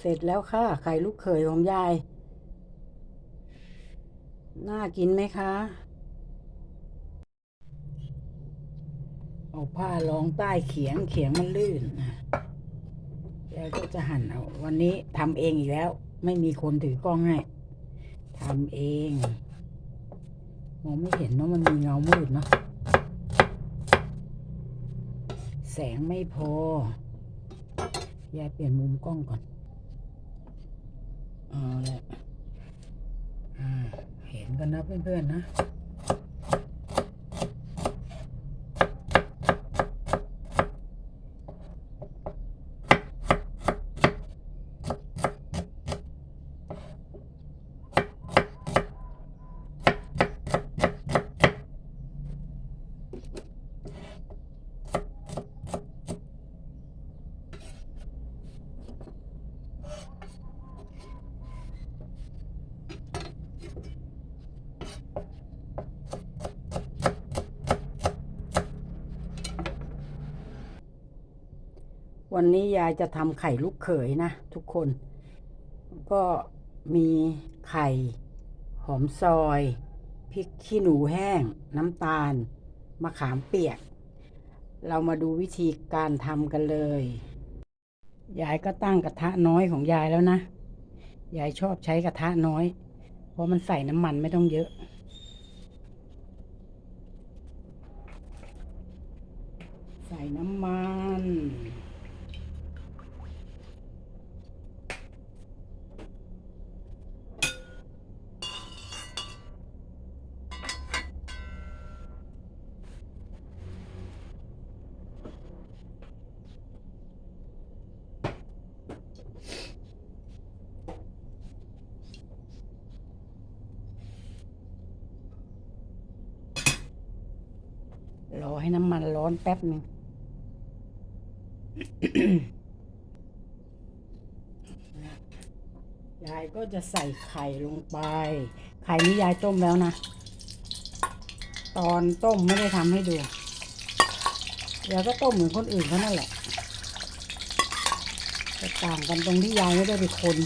เสร็จแล้วค่ะ ไข่ลูกเขยของยาย น่ากินไหมคะ เอาผ้ารองใต้เขียงเขียงมันลื่นยายก็จะหั่นเอาวันนี้ทำเองอีกแล้ว ไม่มีคนถือกล้องให้ทำเองมองไม่เห็นเนาะมันมีเงามืดเนาะแสงไม่พอยายเปลี่ยนมุมกล้องก่อน เอาละอ่าเห็นกันนะเพื่อนๆนะ วันนี้ยายจะทำไข่ลูกเขยนะทุกคน ก็มีไข่ หอมซอยพริกขี้หนูแห้ง น้ำตาล มะขามเปียก เรามาดูวิธีการทำกันเลย ยายก็ตั้งกระทะน้อยของยายแล้วนะ ยายชอบใช้กระทะน้อย เพราะมันใส่น้ำมันไม่ต้องเยอะใส่น้ำมัน รอให้น้ำมันร้อนแป๊บหนึ่งยายก็จะใส่ไข่ลงไป ไข่นี้ยายต้มแล้วนะ ตอนต้มไม่ได้ทำให้ดูยายก็ต้มเหมือนคนอื่นเขานั่นแหละแต่ต่างกันตรงที่ยายไม่ได้ไปคน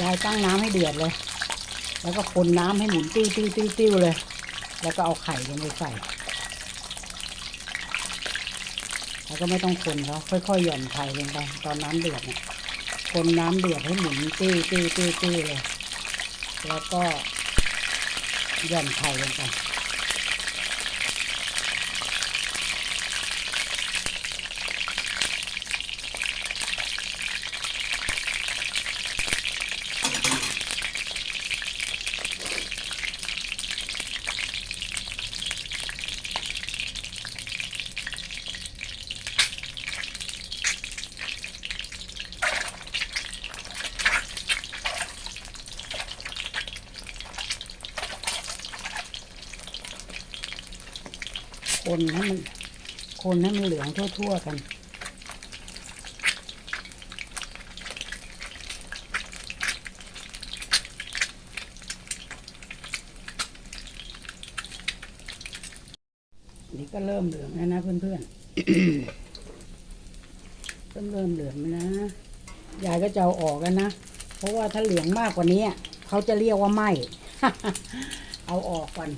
ยายตั้งน้ำให้เดือดเลย แล้วก็คนน้ำให้หมุนติ้วติ้วติ้วติ้วเลย แล้วก็เอาไข่ลงไปใส่ แล้วก็ไม่ต้องคนเขาค่อยๆหย่อนไข่ลงไปตอนน้ำเดือดเนี่ยคนน้ำเดือดให้หมุนติ้วติ้วติ้วติ้วเลย แล้วก็หย่อนไข่ลงไป คนให้มัน คนให้มันเหลืองทั่ว ๆ กันนี่ก็เริ่มเหลืองแล้วนะเพื่อนๆเริ่มเริ่มเหลืองแล้วนะ ยายก็จะเอาออกกันนะ เพราะว่าถ้าเหลืองมากกว่านี้ เขาจะเรียกว่าไหมเอาออกก่อน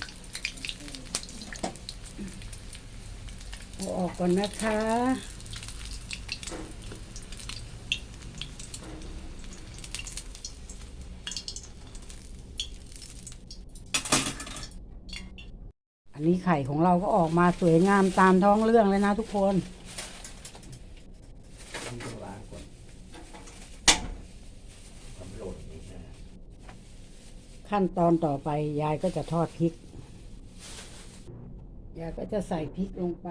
เอาออกก่อนนะคะ อันนี้ไข่ของเราก็ออกมาสวยงามตามท้องเรื่องเลยนะทุกคนขั้นตอนต่อไปยายก็จะทอดพริก ยายก็จะใส่พริกลงไป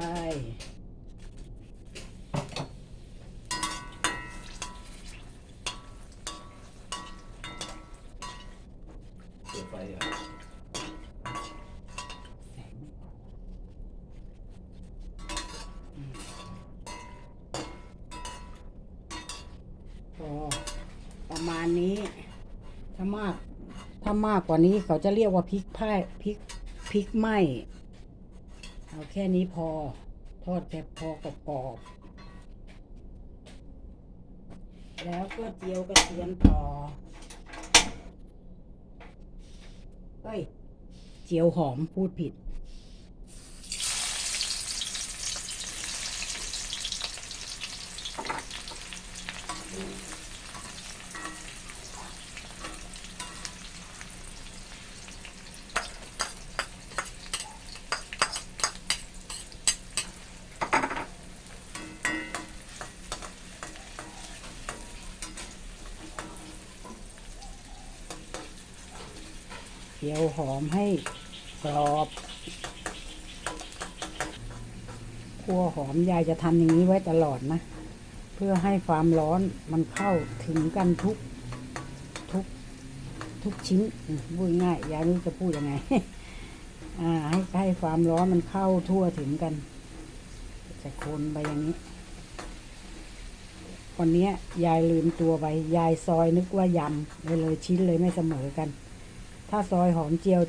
เปิดไฟอะพอประมาณนี้ ถ้ามาก ถ้ามากกว่านี้เขาจะเรียกว่าพริกพ่ายพริกพริกไหม เอาแค่นี้พอ ทอดแบบพอกรอบๆแล้วก็เจียวกระเทียมต่อเฮ้ย เจียวหอมพูดผิด จียวหอมให้กรอบคั่วหอมยายจะทำอย่างนี้ไว้ตลอดนะ เพื่อให้ความร้อนมันเข้าถึงกันทุกทุกทุกชิ้นพูดง่ายยายไม่รู้จะพูดยังไงอ่าให้ให้ความร้อนมันเข้าทั่วถึงกัน จะคนไปอย่างนี้วันนี้ยยายลืมตัวไป ยายซอยนึกว่ายำเลยเลยชิ้นเลยไม่เสมอกัน ถ้าซอยหอมเจียว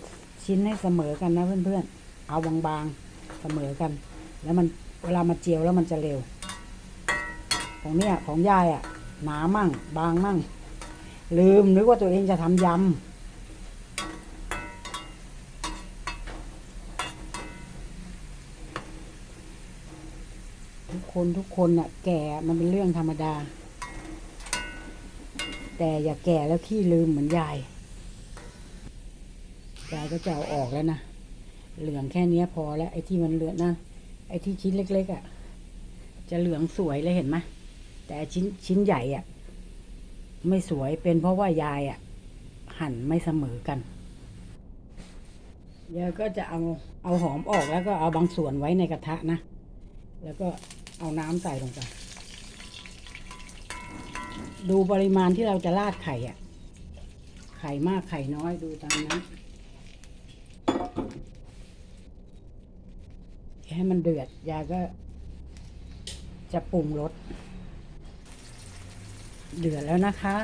ชิ้นให้เสมอกันนะเพื่อนๆ เอาบางๆเสมอกัน แล้วมันเวลามาเจียวแล้วมันจะเร็ว ของเนี่ยของยายอะ่ะหนามั่ง บางมั่ง ลืมนึกว่าตัวเองจะทำยำทุกคนทุกคนน่ะแก่มันเป็นเรื่องธรรมดา แต่อย่าแก่แล้วขี้ลืมเหมือนยาย ยายก็จะเอาออกแล้วนะ เหลืองแค่เนี้ยพอแล้วไอ้ที่มันเหลือนะไอ้ที่ชิ้นเล็ก ๆอะ่ะ จะเหลืองสวยเลยเห็นไหมแต่ชิ้นชิ้นใหญ่อะ่ะ ไม่สวยเป็นเพราะว่ายายอะ่ะ หั่นไม่เสมอกันยายก็จะเอาเอาหอมออกแล้วก็เอาบางส่วนไว้ในกระทะนะ แล้วก็เอาน้ำใส่ลงไปดูปริมาณที่เราจะราดไข่อะ่ะไข่มากไข่น้อยดูตามนั้น ให้มันเดือด ยายก็ จะปรุงรส เดือดแล้วนะคะ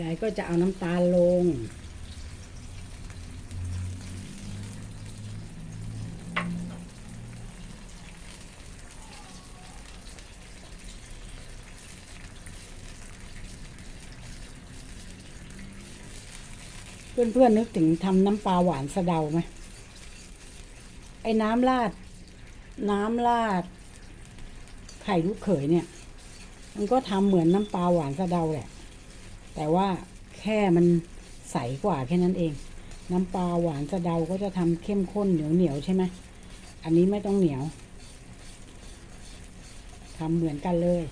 ยายก็จะเอาน้ำตาลลง เพื่อนๆนึกถึงทำน้ำปลาหวานสะเดาไหม ไอ้น้ำราด น้ำราด ไข่ลูกเขยเนี่ย มันก็ทำเหมือนน้ำปลาหวานสะเดาแหละ แต่ว่าแค่มันใสกว่าแค่นั้นเอง น้ำปลาหวานสะเดาก็จะทำเข้มข้นเหนียวเหนียวใช่ไหมอันนี้ไม่ต้องเหนียวทำเหมือนกันเลย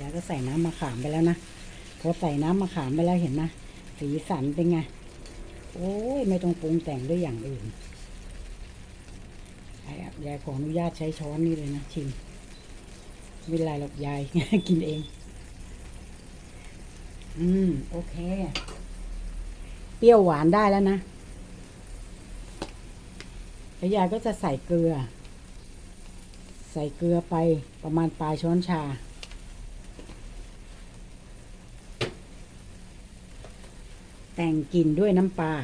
ยายก็ ใส่น้ำมะขามไปแล้วนะพอใส่น้ำมะขามไปแล้วเห็นไหมสีสันเป็นไง โอ้ยไม่ต้องปรุงแต่งด้วยอย่างอื่นยายขออนุญาตใช้ช้อนนี่เลยนะชิมไม่เป็นไรหรอกยาย กินเอง อืม โอเค เปรี้ยวหวานได้แล้วนะแล้วยายก็จะใส่เกลือ ใส่เกลือไปประมาณปลายช้อนชา แต่งกลิ่นด้วยน้ำปลา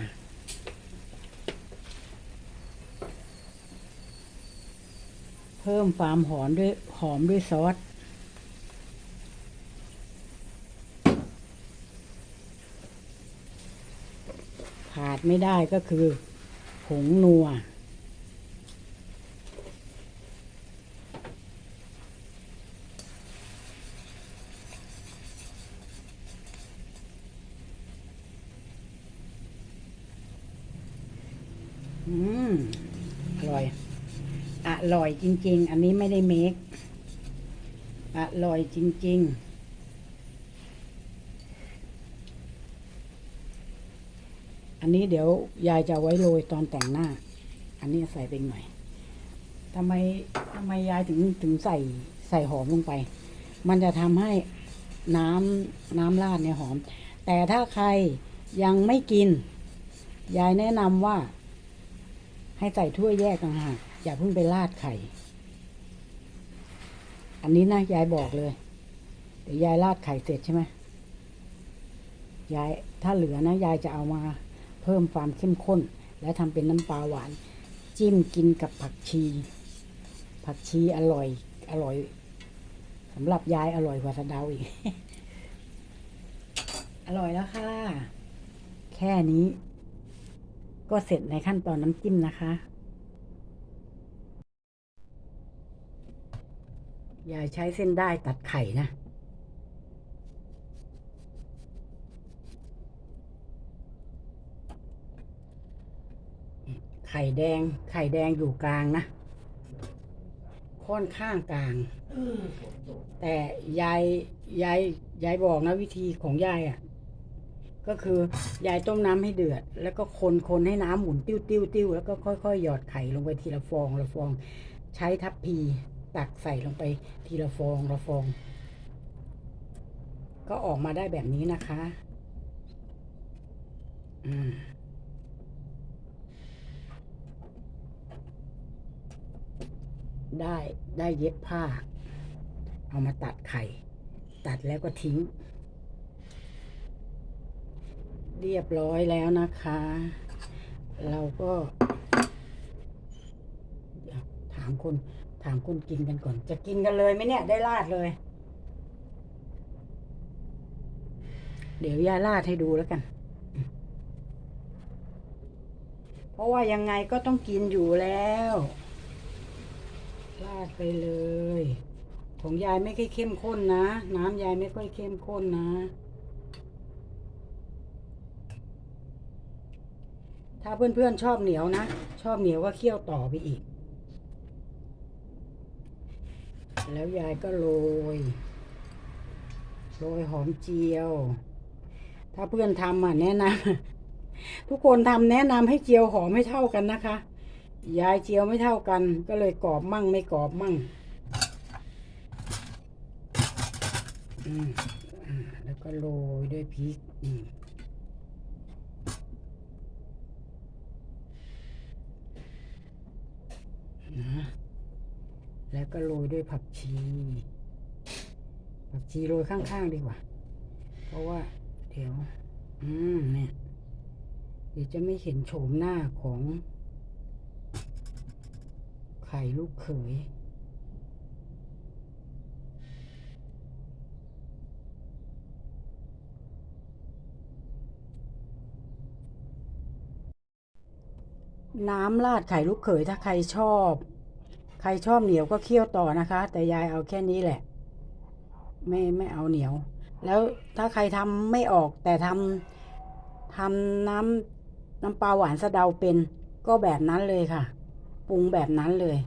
เพิ่มความหอมด้วยหอมด้วยซอสขาดไม่ได้ก็คือผงนัว อืม อร่อย อ ร่อยจริง ๆ อันนี้ไม่ได้เมคอร่อยจริง ๆอันนี้เดี๋ยวยายจะไว้โรยตอนแต่งหน้า อันนี้ใส่ไปหน่อยทำไมทำไมยายถึงถึงใส่ใส่หอมลงไป มันจะทำให้น้ำน้ำราดเนี่ยหอม แต่ถ้าใครยังไม่กิน ยายแนะนำว่า ให้ใส่ถ้วยแยกต่างหาก อย่าเพิ่งไปราดไข่ อันนี้นะยายบอกเลย เดี๋ยวยายราดไข่เสร็จใช่ไหมยายถ้าเหลือนะยายจะเอามาเพิ่มความเข้มข้น และทำเป็นน้ำปลาหวาน จิ้มกินกับผักชี ผักชีอร่อย อร่อยสำหรับยายอร่อยกว่าสะเดาอีก อร่อยแล้วค่ะ แค่นี้ ก็เสร็จในขั้นตอนน้ำจิ้มนะคะ ยายใช้เส้นได้ตัดไข่นะ ไข่แดง ไข่แดงอยู่กลางนะ ค่อนข้างกลาง แต่ยายยายยายบอกนะวิธีของยายอะ ก็คือยายต้มน้ำให้เดือด แล้วก็คนคนให้น้ำหมุนติ้วติ้วติ้วแล้วก็ค่อยๆหยอดไข่ลงไปทีละฟองละฟอง ใช้ทัพพี ตักใส่ลงไปทีละฟองละฟอง ก็ออกมาได้แบบนี้นะคะอืมได้ได้เย็บผ้า เอามาตัดไข่ ตัดแล้วก็ทิ้ง เรียบร้อยแล้วนะคะ เราก็ ถามคน ถามคนกินกันก่อน จะกินกันเลยไหมเนี่ย ได้ราดเลย เดี๋ยวยายราดให้ดูแล้วกัน เพราะว่ายังไงก็ต้องกินอยู่แล้วราดไปเลย ของยายไม่ค่อยเข้มข้นนะ น้ำยายไม่ค่อยเข้มข้นนะ ถ้าเพื่อนๆชอบเหนียวนะ ชอบเหนียวก็เคี่ยวต่อไปอีก แล้วยายก็โรย โรยหอมเจียว ถ้าเพื่อนทำอะแนะนำทุกคนทำแนะนำให้เจียวหอมไม่เท่ากันนะคะ ยายเจียวไม่เท่ากัน ก็เลยกรอบมั่งไม่กรอบมั่งแล้วก็โรยด้วยพริกนะ แล้วก็โรยด้วยผักชี ผักชีโรยข้างๆดีกว่า เพราะว่า เดี๋ยว อืมเนี่ย เดี๋ยวจะไม่เห็นโฉมหน้าของ ไข่ลูกเขยน้ำราดไข่ลูกเขยถ้าใครชอบ ใครชอบเหนียวก็เคี่ยวต่อนะคะ แต่ยายเอาแค่นี้แหละ ไม่ไม่เอาเหนียว แล้วถ้าใครทำไม่ออกแต่ทำทำน้ำน้ำปลาหวานสะเดาเป็น ก็แบบนั้นเลยค่ะ ปรุงแบบนั้นเลย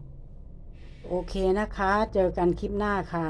โอเคนะคะ เจอกันคลิปหน้าค่ะ